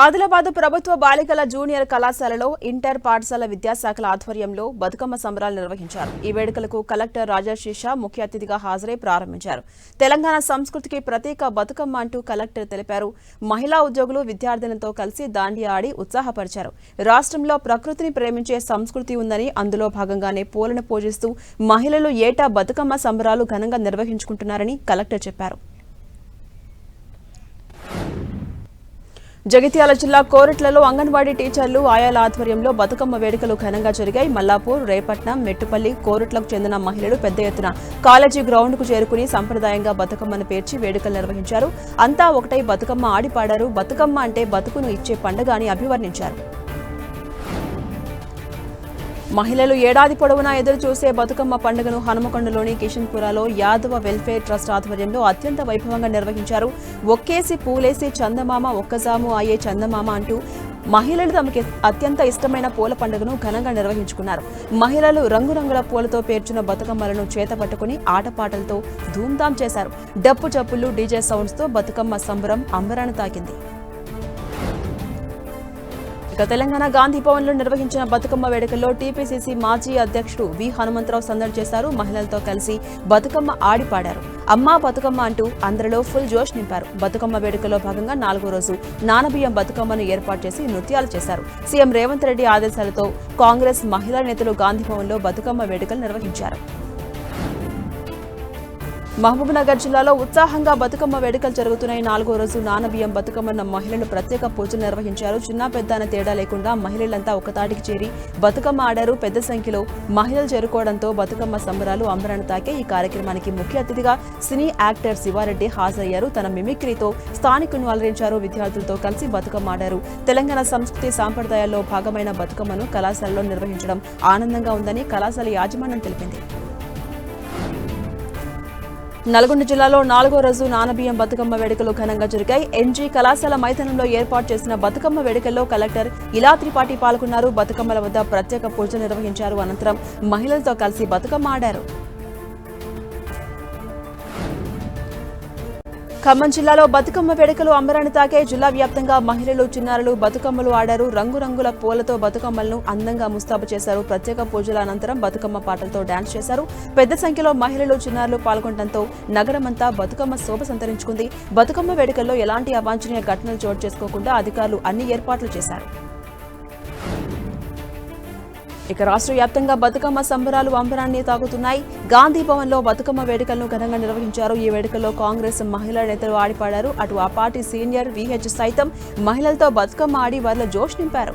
ఆదిలాబాద్ ప్రభుత్వ బాలికల జూనియర్ కళాశాలలో ఇంటర్ పాఠశాల విద్యాశాఖల ఆధ్వర్యంలో బతుకమ్మ సంబరాలు నిర్వహించారు. ఈ వేడుకలకు కలెక్టర్ రాజాశీష ముఖ్య అతిథిగా హాజరై ప్రారంభించారు. తెలంగాణ సంస్కృతికి ప్రత్యేక బతుకమ్మ అంటూ కలెక్టర్ తెలిపారు. మహిళా ఉద్యోగులు విద్యార్థినులతో కలిసి దాండియా ఆడి ఉత్సాహపరిచారు. రాష్ట్రంలో ప్రకృతిని ప్రేమించే సంస్కృతి ఉందని అందులో భాగంగానే పూలను పూజిస్తూ మహిళలు ఏటా బతుకమ్మ సంబరాలు ఘనంగా నిర్వహించుకుంటున్నారని కలెక్టర్ చెప్పారు. జగిత్యాల జిల్లా కోరట్లలో అంగన్వాడీ టీచర్లు ఆయాల ఆధ్వర్యంలో బతుకమ్మ వేడుకలు ఘనంగా జరిగాయి. మల్లాపూర్ రేపట్నం మెట్టుపల్లి కోరట్లకు చెందిన మహిళలు పెద్ద ఎత్తున కాలేజీ గ్రౌండ్కు చేరుకుని సంప్రదాయంగా బతుకమ్మను పేర్చి వేడుకలు నిర్వహించారు. అంతా ఒకటై బతుకమ్మ ఆడిపాడారు. బతుకమ్మ అంటే బతుకును ఇచ్చే పండుగ అని అభివర్ణించారు. మహిళలు ఏడాది పొడవునా ఎదురు చూసే బతుకమ్మ పండుగను హనుమకొండలోని కిషన్పురాలో యాదవ వెల్ఫేర్ ట్రస్ట్ ఆధ్వర్యంలో అత్యంత వైభవంగా నిర్వహించారు. ఒక్కేసి పూలేసి చందమామ ఒక్కజాము అయ్యే చందమామ అంటూ మహిళలు తమకి అత్యంత ఇష్టమైన పూల పండుగను ఘనంగా నిర్వహించుకున్నారు. మహిళలు రంగురంగుల పూలతో పేర్చిన బతుకమ్మలను చేతపట్టుకుని ఆటపాటలతో ధూమ్ధాం చేశారు. డప్పు చప్పులు డీజే సౌండ్స్తో బతుకమ్మ సంబరం అంబరాన్ని తాకింది. ఇక తెలంగాణ గాంధీ భవన్లో నిర్వహించిన బతుకమ్మ వేడుకల్లో టీపీసీసీ మాజీ అధ్యక్షుడు వి హనుమంతరావు సందడి చేశారు. మహిళలతో కలిసి బతుకమ్మ ఆడిపాడారు. అమ్మా బతుకమ్మ అంటూ అందరిలో ఫుల్ జోష్ నింపారు. బతుకమ్మ వేడుకలో భాగంగా నాలుగో రోజు నానబియ్యం బతుకమ్మను ఏర్పాటు చేసి నృత్యాలు చేశారు. సీఎం రేవంత్ రెడ్డి ఆదేశాలతో కాంగ్రెస్ మహిళా నేతలు గాంధీ భవన్లో బతుకమ్మ వేడుకలు నిర్వహించారు. మహబూబ్నగర్ జిల్లాలో ఉత్సాహంగా బతుకమ్మ వేడుకలు జరుగుతున్నాయి. నాలుగో రోజు నానబియ్యం బతుకమ్మన్న మహిళలు ప్రత్యేక పూజలు నిర్వహించారు. చిన్న పెద్ద అనే తేడా లేకుండా మహిళలంతా ఒకతాటికి చేరి బతుకమ్మ ఆడారు. పెద్ద సంఖ్యలో మహిళలు చేరుకోవడంతో బతుకమ్మ సంబరాలు అంబరాన్ని తాకే ఈ కార్యక్రమానికి ముఖ్య అతిథిగా సినీ యాక్టర్ శివారెడ్డి హాజరయ్యారు. తన మిమిక్రీతో స్థానికులను అలరించారు. విద్యార్థులతో కలిసి బతుకమ్మ ఆడారు. తెలంగాణ సంస్కృతి సాంప్రదాయాల్లో భాగమైన బతుకమ్మను కళాశాలలో నిర్వహించడం ఆనందంగా ఉందని కళాశాల యాజమాన్యం తెలిపింది. నల్గొండ జిల్లాలో నాలుగో రోజు నానబియ్యం బతుకమ్మ వేడుకలు ఘనంగా జరిగాయి. ఎన్జీ కళాశాల మైదానంలో ఏర్పాటు చేసిన బతుకమ్మ వేడుకల్లో కలెక్టర్ ఇలా త్రిపాఠి పాల్గొన్నారు. బతుకమ్మల వద్ద ప్రత్యేక పూజ నిర్వహించారు. అనంతరం మహిళలతో కలిసి బతుకమ్మ ఆడారు. ఖమ్మం జిల్లాలో బతుకమ్మ వేడుకలు అంబరాన్ని తాకే జిల్లా వ్యాప్తంగా మహిళలు చిన్నారులు బతుకమ్మలు ఆడారు. రంగురంగుల పూలతో బతుకమ్మలను అందంగా ముస్తాబు చేశారు. ప్రత్యేక పూజల అనంతరం బతుకమ్మ పాటలతో డాన్స్ చేశారు. పెద్ద సంఖ్యలో మహిళలు చిన్నారులు పాల్గొనడంతో నగరమంతా బతుకమ్మ శోభ సంతరించుకుంది. బతుకమ్మ వేడుకల్లో ఎలాంటి అవాంఛనీయ ఘటనలు చోటు చేసుకోకుండా అధికారులు అన్ని ఏర్పాట్లు చేశారు. ఇక రాష్ట్ర వ్యాప్తంగా బతుకమ్మ సంబరాలు అంబరాన్ని తాగుతున్నాయి గాంధీ భవన్లో బతుకమ్మ వేడుకలను ఘనంగా నిర్వహించారు. ఈ వేడుకల్లో కాంగ్రెస్ మహిళా నేతలు ఆడిపాడారు. అటు ఆ పార్టీ సీనియర్ విహెచ్ సైతం మహిళలతో బతుకమ్మ ఆడి వారిలో జోష్ నింపారు.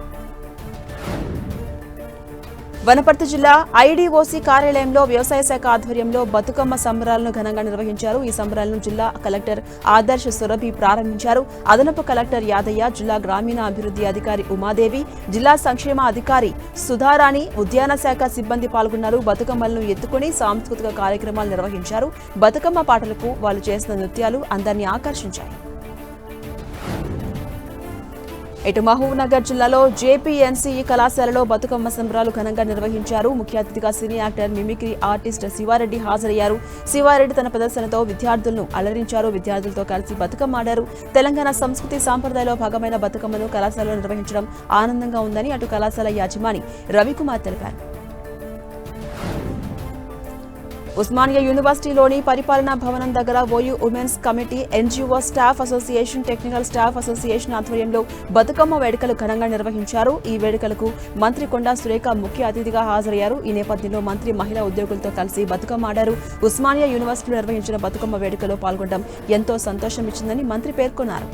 వనపర్తి జిల్లా ఐడీఓసీ కార్యాలయంలో వ్యవసాయ శాఖ ఆధ్వర్యంలో బతుకమ్మ సంబరాలను ఘనంగా నిర్వహించారు. ఈ సంబరాలను జిల్లా కలెక్టర్ ఆదర్శ సురభి ప్రారంభించారు. అదనపు కలెక్టర్ యాదయ్య జిల్లా గ్రామీణ అభివృద్ధి అధికారి ఉమాదేవి జిల్లా సంక్షేమ అధికారి సుధారాణి ఉద్యాన శాఖ సిబ్బంది పాల్గొన్నారు. బతుకమ్మలను ఎత్తుకుని సాంస్కృతిక కార్యక్రమాలు నిర్వహించారు. బతుకమ్మ పాటలకు వాళ్ళు చేసిన నృత్యాలు అందరినీ ఆకర్షించాయి. ఇటు మహబూబ్నగర్ జిల్లాలో జేపీఎన్సీఈ కళాశాలలో బతుకమ్మ సంబరాలు ఘనంగా నిర్వహించారు. ముఖ్య అతిథిగా cine actor mimicry artist Shiva Reddy హాజరయ్యారు. శివారెడ్డి తన ప్రదర్శనతో విద్యార్థులను అలరించారు. విద్యార్థులతో కలిసి బతుకమ్మ ఆడారు. తెలంగాణ సంస్కృతి సాంప్రదాయంలో భాగమైన బతుకమ్మను కళాశాలలో నిర్వహించడం ఆనందంగా ఉందని అటు కళాశాల యాజమాని రవికుమార్ తెలిపారు. ఉస్మానియా యూనివర్సిటీలోని పరిపాలనా భవనం దగ్గర OU women's committee NGO staff association technical staff association ఆధ్వర్యంలో బతుకమ్మ వేడుకలు ఘనంగా నిర్వహించారు. ఈ వేడుకలకు మంత్రి కొండా సురేఖ ముఖ్య అతిథిగా హాజరయ్యారు. ఈ నేపథ్యంలో మంత్రి మహిళా ఉద్యోగులతో కలిసి బతుకమ్మ ఆడారు. ఉస్మానియా యూనివర్సిటీలో నిర్వహించిన బతుకమ్మ వేడుకలో పాల్గొనడం ఎంతో సంతోషం ఇచ్చిందని మంత్రి పేర్కొన్నారు.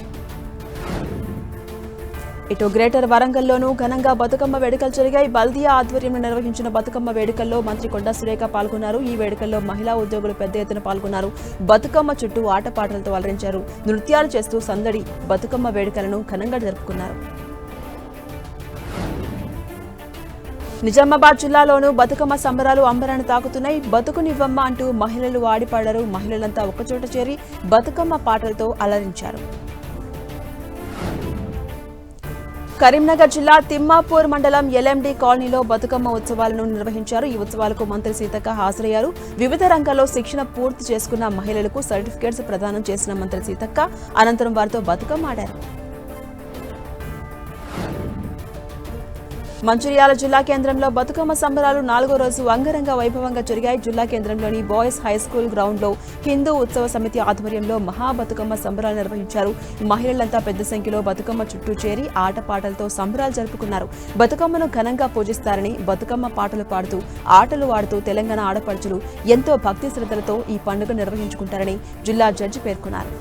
ఇటు గ్రేటర్ వరంగల్లోనూ ఘనంగా బతుకమ్మ వేడుకలు జరిగాయి. బల్దియా ఆధ్వర్యంలో నిర్వహించిన బతుకమ్మ వేడుకల్లో మంత్రి కొండా సురేఖ పాల్గొన్నారు. ఈ వేడుకల్లో మహిళా ఉద్యోగులు పెద్ద ఎత్తున పాల్గొన్నారు. బతుకమ్మ చుట్టూ ఆటపాటలతో అలరించారు. నృత్యాలు చేస్తూ సందడి బతుకమ్మ వేడుకలను ఘనంగా జరుపుకున్నారు. నిజామాబాద్ జిల్లాలోనూ బతుకమ్మ సంబరాలు అంబరాన్ని తాకుతున్నాయి. బతుకునివ్వమ్మ అంటూ మహిళలు ఆడిపాడారు. మహిళలంతా ఒకచోట చేరి బతుకమ్మ పాటలతో అలరించారు. కరీంనగర్ జిల్లా తిమ్మాపూర్ మండలం ఎల్ఎండి కాలనీలో బతుకమ్మ ఉత్సవాలను నిర్వహించారు. ఈ ఉత్సవాలకు మంత్రి సీతక్క హాజరయ్యారు. వివిధ రంగాల్లో శిక్షణ పూర్తి చేసుకున్న మహిళలకు సర్టిఫికేట్స్ ప్రదానం చేసిన మంత్రి సీతక్క అనంతరం వారితో బతుకమ్మ ఆడారు. మంచిర్యాల జిల్లా కేంద్రంలో బతుకమ్మ సంబరాలు నాలుగో రోజు అంగరంగ వైభవంగా జరిగాయి. జిల్లా కేంద్రంలోని బాయ్స్ హై స్కూల్ గ్రౌండ్లో హిందూ ఉత్సవ సమితి ఆధ్వర్యంలో మహా బతుకమ్మ సంబరాలు నిర్వహించారు. మహిళలంతా పెద్ద సంఖ్యలో బతుకమ్మ చుట్టూ చేరి ఆటపాటలతో సంబరాలు జరుపుకున్నారు. బతుకమ్మను ఘనంగా పూజిస్తారని బతుకమ్మ పాటలు పాడుతూ ఆటలు ఆడుతూ తెలంగాణ ఆడపడుచులు ఎంతో భక్తి శ్రద్ధలతో ఈ పండుగ నిర్వహించుకుంటారని జిల్లా జడ్జి పేర్కొన్నారు.